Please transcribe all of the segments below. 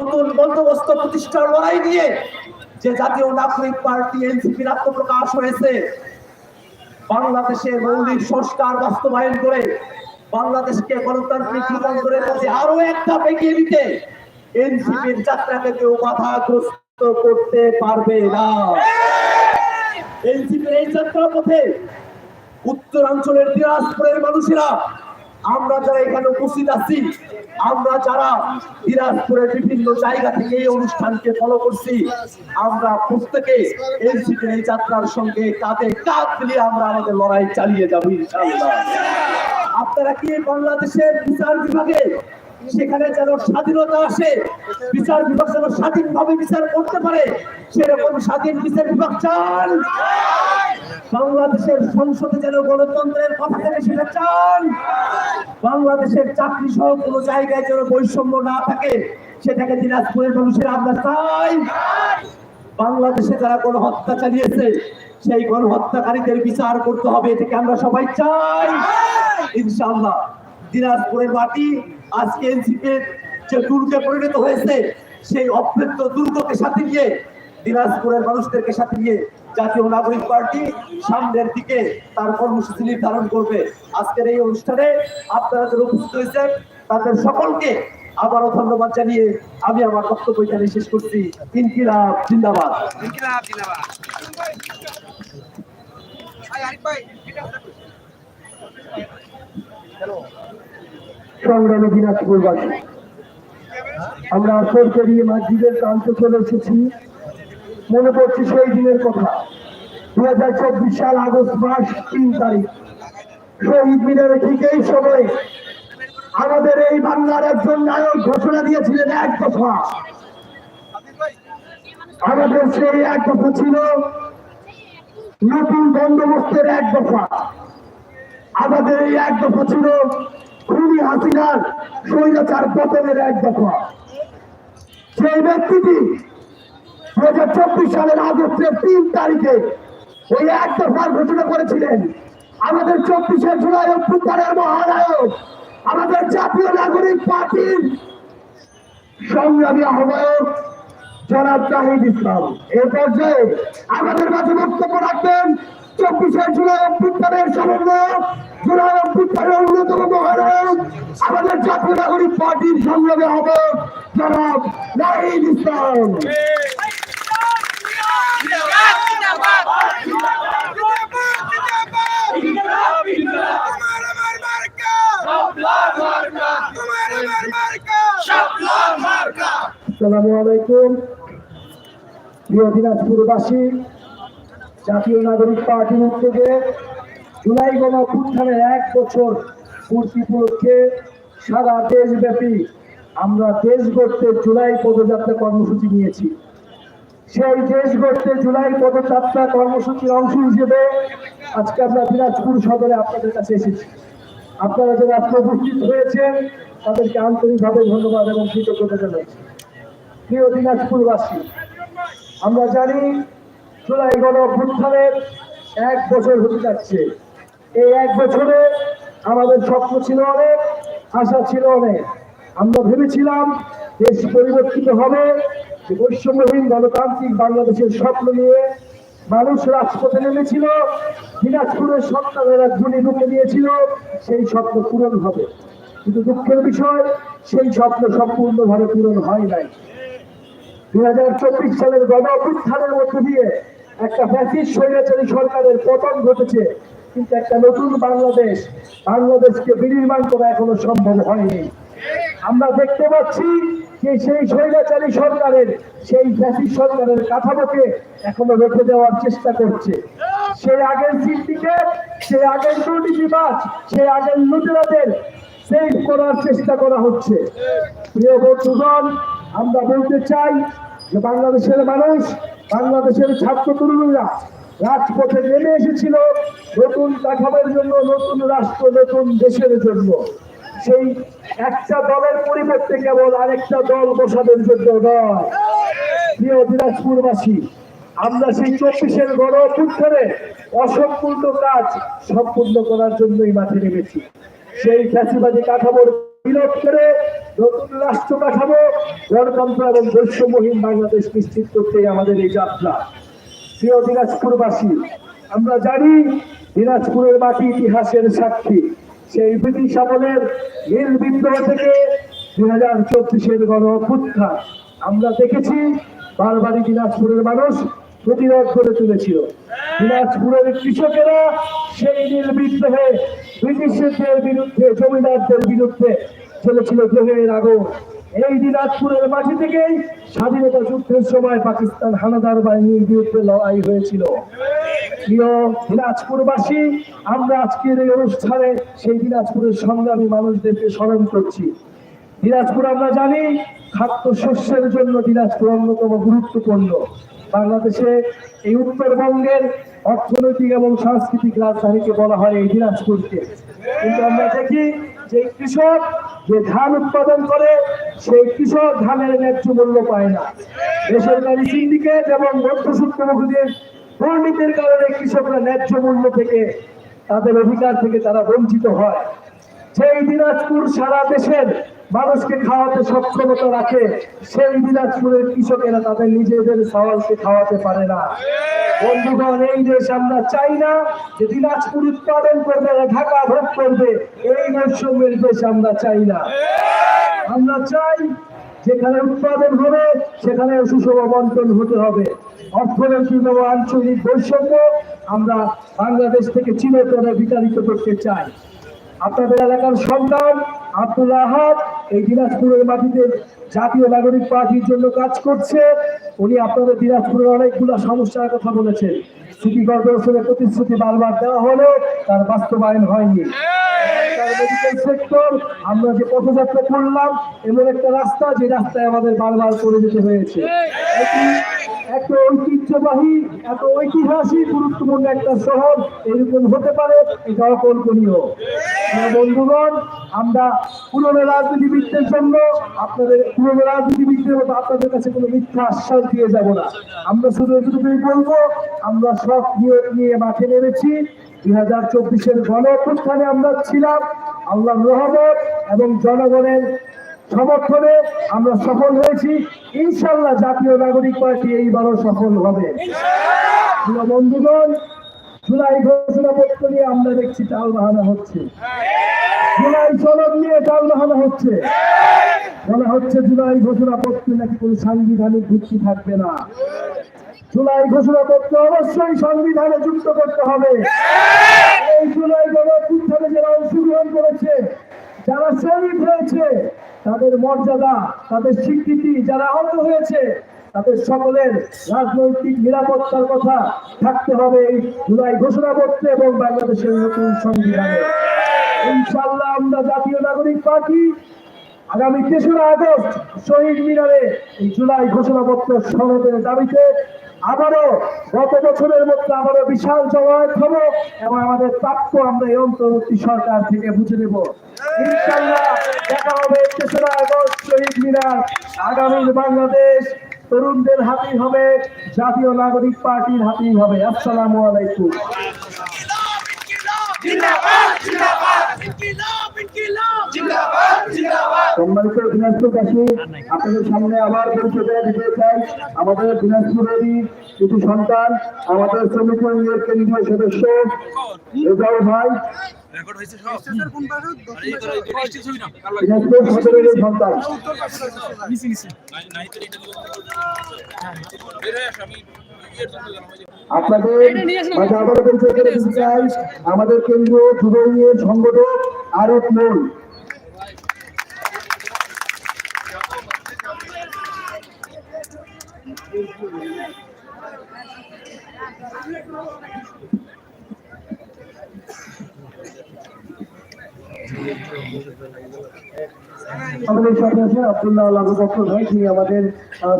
নতুন বন্দোবস্ত প্রতিষ্ঠার লড়াই নিয়ে যে জাতীয় নাগরিক পার্টি এনসিপির আত্মপ্রকাশ হয়েছে মৌলিক সংস্কার বাস্তবায়ন করে বাংলাদেশকে গণতান্ত্রিক রূপান্তরের কাছে আরও এগিয়ে দিতে এনসিপির যাত্রাকে কেউ বাধাগ্রস্ত করতে পারবে না। এনসিপির এই যাত্রা পথে উত্তরাঞ্চলের দিনাজপুরের মানুষেরা আমরা যারা এখানে উপস্থিত আছি, আমরা যারা দিনাজপুরের বিভিন্ন জায়গা থেকে এই অনুষ্ঠানকে ফলো করছি, আমরা প্রত্যেকে এই এনসিপির এই যাত্রার সঙ্গে কাঁধে কাঁধ মিলিয়ে আমরা আমাদের লড়াই চালিয়ে যাব ইনশাআল্লাহ। আপনারা কি বাংলাদেশের বিচার বিভাগে সেখানে যেন স্বাধীনতা আসে, বিচার বিভাগ যেন স্বাধীনভাবে বিচার করতে পারে, সেরকম স্বাধীন বিচার বিভাগ চান? বাংলাদেশের সংসদে যেন গণতন্ত্রের কথা থেকে সেটা চান। বাংলাদেশের চাকরি সহ কোনো জায়গায় যেন বৈষম্য না থাকে, সেটাকে দিনাজপুরের মানুষের আমরা চাই বাংলাদেশে যারা গণহত্যা চালিয়েছে, সেই গণহত্যাকারীদের বিচার করতে হবে, এটাকে আমরা সবাই চাই। ইনশাল্লাহ দিনাজপুরের মাটি আজকে এনসিপির যে দুর্গে পরিণত হয়েছে, সেই অভ্যন্ত দুর্গকে সাথে নিয়ে, দিনাজপুরের মানুষদেরকে সাথে নিয়ে জাতীয় নাগরিক পার্টি সামনের দিকে তার কর্মসূচি নির্ধারণ করবে। আজকের এই অনুষ্ঠানে আপনারা যারা উপস্থিত হয়েছেন তাদের সকলকে আবারও ধন্যবাদ জানিয়ে আমি আমার বক্তব্য এখানে শেষ করছি। ইনকিলাব জিন্দাবাদ। ইনকিলাব জিন্দাবাদ। সংগ্রামী দিনাজপুরবাসী আমরা সরকারি মাসজিদের প্রান্তে চলে এসেছি। মনে পড়ছে সেই দিনের কথা। দু হাজার চব্বিশ সাল আগস্ট মাস, তিন তারিখ। শহীদ মিনারে ঠিক এই সময় আমাদের এই বাংলার একজন নায়ক ঘোষণা দিয়েছিলেন, এক দফা। আমাদের সেই এক দফা ছিল নতুন বন্দোবস্তের এক দফা। আমাদের এই এক দফা ছিল খুনি হাসিনার স্বৈরাচার পতনের এক দফা। সেই ব্যক্তিটি দু হাজার চব্বিশ সালের আগস্টের তিন তারিখে ওই এক দফার ঘোষণা করেছিলেন, আমাদের চব্বিশে জুলাই অভ্যুত্থানের মহানায়ক, আমাদের জাতীয় নাগরিক পার্টির সংগ্রামী আহ্বায়ক জনাব জাহিদ ইসলাম। এ পর্যায়ে আমাদের মাঝে বক্তব্য রাখবেন চব্বিশে জুলাই অভ্যুত্থানের সমন্বয়ক, জুলাই অভ্যুত্থানের অন্যতম মহানায়ক, আমাদের জাতীয় নাগরিক পার্টির সংগ্রামী আহ্বায়ক জনাব জাহিদ ইসলাম। আসসালামু আলাইকুম। প্রিয় দিনাজপুরবাসী, জাতীয় নাগরিক পার্টির উদ্যোগে জুলাই গণঅভ্যুত্থানের এক বছর পূর্তি উপলক্ষে সারা দেশব্যাপী আমরা দেশ গড়তে জুলাই পদযাত্রা কর্মসূচি নিয়েছি। সেই দেশ গড়তে জুলাই পদযাত্রা কর্মসূচির অংশ হিসেবে আজকে আমরা দিনাজপুর সদরে আপনাদের কাছে এসেছি। আপনারা যারা আজকে হয়েছেন, তাদেরকে আন্তরিকভাবে ধন্যবাদ এবং কৃতজ্ঞতা জানাচ্ছি। প্রিয় দিনাজপুরবাসী, আমরা জানি জুলাই গণ এক বছর হতে যাচ্ছে। এই এক বছরে আমাদের স্বপ্ন ছিল অনেক, আশা ছিল অনেক। আমরা ভেবেছিলাম দেশ পরিবর্তিত হবে বৈষম্যহীন গণতান্ত্রিক বাংলাদেশের স্বপ্ন নিয়ে মানুষ রাজপথে নেমেছিল, দিনাজপুরের সন্তানেরা ধনী ঢুকে দিয়েছিল, সেই স্বপ্ন পূরণ হবে। কিন্তু দুঃখের বিষয়, সেই স্বপ্ন সম্পূর্ণভাবে পূরণ হয় নাই। দুই হাজার চব্বিশ সালের গণ অভ্যুত্থানের দিয়ে একটা স্বৈরাচারী সরকারের পতন ঘটেছে, কিন্তু একটা নতুন বাংলাদেশ, বাংলাদেশকে বিনির্মাণ করা এখনও সম্ভব হয়নি। আমরা দেখতে পাচ্ছি যে সেই স্বৈরাচারী সরকারের, সেই ফ্যাসিস্ট সরকারের কাঠামোকে এখনও রেখে দেওয়ার চেষ্টা করছে। সেই আগের সিন্ডিকেট সেই আগের দুর্নীতিবাজ সেই আগের লুটেরাদের সেভ করার চেষ্টা করা হচ্ছে। প্রিয় বন্ধুগণ আমরা বলতে চাই যে বাংলাদেশের মানুষ, বাংলাদেশের ছাত্র তরুণীরা রাজপথে নেমে এসেছিল নতুন কাঠামোর জন্য, নতুন রাষ্ট্র, নতুন দেশের জন্য। সেই একটা দলের পরিবর্তে কেবল আরেকটা দল বসানোর জন্য নয়। প্রিয় দিনাজপুরবাসী, আমরা সেই চব্বিশের গণ অভ্যুত্থানে অসম্পূর্ণ কাজ সম্পূর্ণ করার জন্যই মাঠে নেমেছি। সেই ফ্যাসিবাদী কাঠামোর বিলোপ করে নতুন রাষ্ট্র কাঠামো গণতন্ত্র এবং বৈষম্যহীন বাংলাদেশ নিশ্চিত করতে আমাদের এই যাত্রা। প্রিয় দিনাজপুরবাসী, আমরা জানি দিনাজপুরের মাটি ইতিহাসের সাক্ষী। সেই ব্রিটিশ আমলের নীল বিদ্রোহ থেকে দুই হাজার চব্বিশের গণ আমরা দেখেছি, বারবারই দিনাজপুরের মানুষ প্রতিরোধ করে তুলেছিল। দিনাজপুরের কৃষকেরা সেই নীল বিদ্রোহে ব্রিটিশদের বিরুদ্ধে, জমিদারদের বিরুদ্ধে চলেছিল গ্রহের আগুন এই দিনাজপুরের মাটি থেকেই স্বাধীনতা যুদ্ধের সময় পাকিস্তান হানাদার বাহিনীর বিরুদ্ধে লড়াই হয়েছিল। দিনাজপুরবাসী, আমরা আজকের এই অনুষ্ঠানে সেই দিনাজপুরের সংগ্রামী মানুষদেরকে স্মরণ করছি। দিনাজপুর আমরা জানি খাদ্য শস্যের জন্য দিনাজপুর অন্যতম গুরুত্বপূর্ণ। বাংলাদেশে এই উত্তরবঙ্গের অর্থনৈতিক এবং সাংস্কৃতিক রাজধানীকে বলা হয় এই দিনাজপুরকে। কিন্তু আমরা দেখি যে কৃষক যে ধান উৎপাদন করে, সেই কৃষক ধানের ন্যায্য মূল্য পায় না। বেসরকারি সিন্ডিকেট এবং মধ্যসূত্রভোগীদের দুর্নীতির কারণে কৃষকরা ন্যায্য মূল্য থেকে তাদের অধিকার থেকে তারা বঞ্চিত হয়। সেই দিনাজপুর সারা দেশের মানুষকে খাওয়াতে সক্ষমতা রাখে, সেই দিনাজপুরের কৃষকেরা তাদের নিজেদের সওয়ালকে খাওয়াতে পারে না। বন্ধুগণ, এই দেশ আমরা চাই না যে দিনাজপুর উৎপাদন করবে, ঢাকা ভোগ করবে, এই বৈষম্যের দেশ আমরা চাই না। আমরা চাই যেখানে উৎপাদন হবে, সেখানে সুষম বন্টন হতে হবে। অর্থনৈতিক এবং আঞ্চলিক বৈষম্য আমরা বাংলাদেশ থেকে চিরতরে বিতাড়িত করতে চাই। আপনাদের এলাকার সন্তান আব্দুল আহাদ এই দিনাজপুরের মাটিতে জাতীয় নাগরিক পার্টির জন্য কাজ করছে। উনি আপনাদের দিনাজপুরের অনেকগুলো সমস্যার কথা বলেছেন। সিটি কর্পোরেশনের প্রতিশ্রুতি বারবার দেওয়া হলেও তার বাস্তবায়ন হয়নি। সেক্টর আমরা যে পথযাত্রা করলাম, এমন একটা রাস্তা যে রাস্তায় আমাদের বারবার করে যেতে হয়েছে। এত ঐতিহ্যবাহী, এত ঐতিহাসিক, গুরুত্বপূর্ণ একটা শহর এরকম হতে পারে, এটা অকল্পনীয়। বন্ধুগণ আমরা পুরনো রাজনীতিবিদদের জন্য আপনাদের পুরনো রাজনীতিবিদদের মতো আপনাদের কাছে কোনো মিথ্যা আশ্বাস দিয়ে যাব না। আমরা শুধু এটুকুই বলব, আমরা সব নিয়োগ নিয়ে মাঠে নেমেছি। দুই হাজার চব্বিশের গণ অভ্যুত্থানে আমরা ছিলাম আল্লাহর রহমত এবং জনগণের সমর্থনে আমরা সফল হয়েছি। ইনশাল্লাহ জাতীয় নাগরিক পার্টি এইবারও সফল হবে। বন্ধুগণ জুলাই ঘোষণাপত্র নিয়ে আমরা দেখছি টাল বাহানা হচ্ছে। জুলাই সনদ নিয়ে টাল বাহানা হচ্ছে। বলা হচ্ছে জুলাই ঘোষণাপত্রে নাকি কোনো সাংবিধানিক ভিত্তি থাকবে না। জুলাই ঘোষণাপত্র অবশ্যই সংবিধানে যুক্ত করতে হবে। এই জুলাই গণঅভ্যুত্থানে যারা অংশগ্রহণ করেছে, যারা শহীদ হয়েছে তাদের মর্যাদা, তাদের স্বীকৃতি, যারা আহত হয়েছে তাদের সকলের রাজনৈতিক নিরাপত্তার কথা থাকতে হবে এই জুলাই ঘোষণাপত্রে এবং বাংলাদেশের নতুন সংবিধানে। ইনশাল্লাহ আমরা জাতীয় নাগরিক পার্টি আগামী তেসরা আগস্ট শহীদ মিনারে এই জুলাই ঘোষণাপত্র সনদের দাবিতে আবারও গত বছরের মধ্যে আবারও বিশাল জমায়েত হব এবং আমাদের প্রাপ্য আমরা এই অন্তর্বর্তী সরকার থেকে বুঝে নেব। ইনশাল্লাহ দেখা হবে তেসরা আগস্ট শহীদ মিনার আগামী বাংলাদেশ তরুণদের হাতেই হবে, জাতীয় নাগরিক পার্টির হাতেই হবে। আসসালামু আলাইকুম। সামনে আবার পরিচয় চাই। আমাদের সন্তান, আমাদের শ্রমিক সদস্য রেজাউল ভাই রেকর্ড হয়েছে সব। কোন পাশে? দক্ষিণ ছবি না? দিনাজপুর সদরের এই সন্তান বের হয়ে আসো আমি ইয়ের জন্য গেলাম ওই যে। আপনাদের মাঝে আবারও পরিচয় করে দিতে চাই। আমাদের কেন্দ্রীয় যুব ইউনিয়ন সংগঠক আরব মূল। আমাদের সাথে আছেন আব্দুল্লাহ ভাই, যিনি আমাদের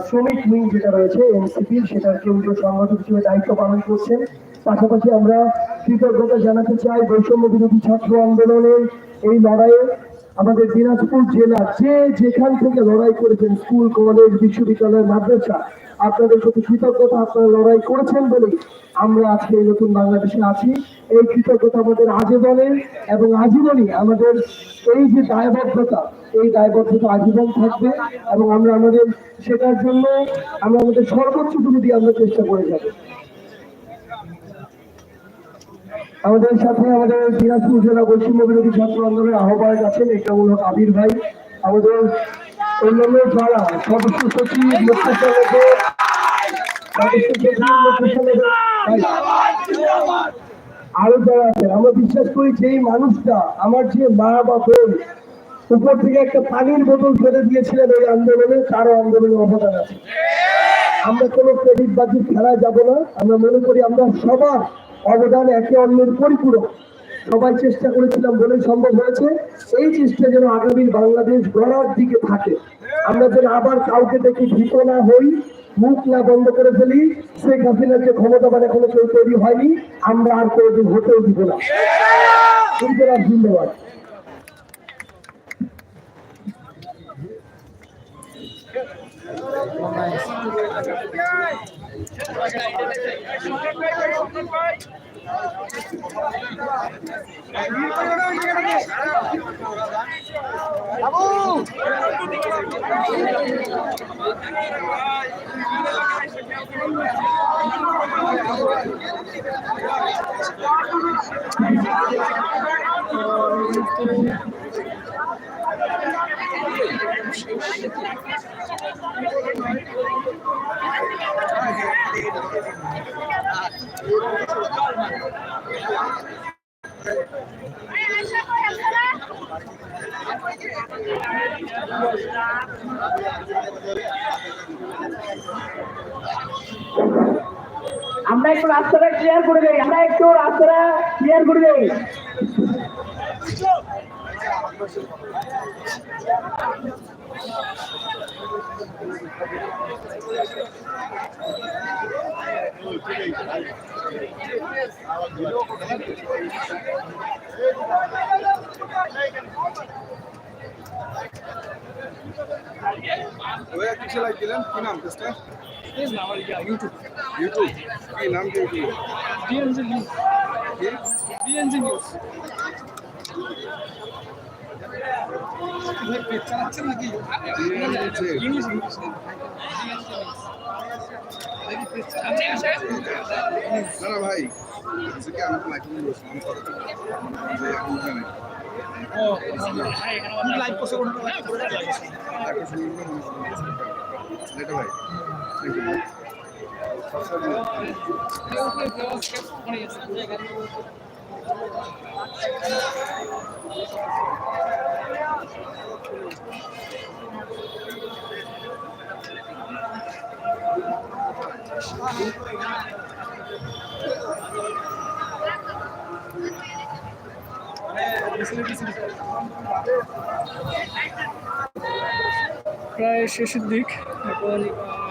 শ্রমিক উইং যেটা রয়েছে এনসিপির সেটার কেন্দ্রীয় সংগঠক হিসেবে দায়িত্ব পালন করছেন। পাশাপাশি আমরা কৃতজ্ঞতা জানাতে চাই বৈষম্য বিরোধী ছাত্র আন্দোলনের এই লড়াইয়ে। আমাদের দিনাজপুর জেলা যে যেখান থেকে লড়াই করেছেন স্কুল, কলেজ, বিশ্ববিদ্যালয়, মাদ্রাসা, আপনাদের প্রতি কৃতজ্ঞতা, আপনারা লড়াই করেছেন বলেই আমরা আজকে এই নতুন বাংলাদেশে আছি। এই কৃতজ্ঞতা আমাদের আজীবনের এবং আজীবনই আমাদের এই যে দায়বদ্ধতা, এই দায়বদ্ধতা আজীবন থাকবে এবং আমরা আমাদের সেটার জন্য আমরা আমাদের সর্বোচ্চটুকু দিয়ে আমরা চেষ্টা করে যাব। আমাদের সাথে আমাদের দিনাজপুর জেলা বৈষম্য বিরোধী ছাত্র আন্দোলনের আহ্বায়ক আছেন একামূলক আবির ভাই, আমাদের অন্যান্য যারা সদস্য সচিব আরও যারা আছেন আমরা বিশ্বাস করি যে এই মানুষটা আমার যে মা বা বোন, উপর থেকে একটা পানির বোতল ফেলে দিয়েছিলেন ওই আন্দোলনে, তারও আন্দোলনে অবদান আছে। আমরা কোনো ক্রেডিট বাজির খেলায় যাব না, আমরা মনে করি আমরা সবার অবদান একে অন্যের পরিপূরক। সবাই চেষ্টা করেছিলাম বলেই সম্ভব হয়েছে। এই চেষ্টা যেন আগামী বাংলাদেশ গড়ার দিকে থাকে। আমরা যেন আবার কাউকে দেখে ভীত না হই, মুখ না বন্ধ করে ফেলি। শেখ হাসিনার যে ক্ষমতাবান এখনও কেউ তৈরি হয়নি, আমরা আর কোনোদিন হতেও দিব না। সুতরাং ধন্যবাদ আমরা একটু রাস্তাটা ক্লিয়ার করে দেই আমরা একটু রাস্তাটা ক্লিয়ার করে দেই। ওয়া কিসে লাইক দিলেন কি নাম পেজটা ইউটিউব ইউটিউব কি নাম কি YouTube DNG news DNG news page চালাচ্ছেন নাকি ইংলিশ ইংলিশ না না ভাই লাইভ করছে কোনো ভাই থ্যাংক ইউ শেষের দিক। এখন আহ,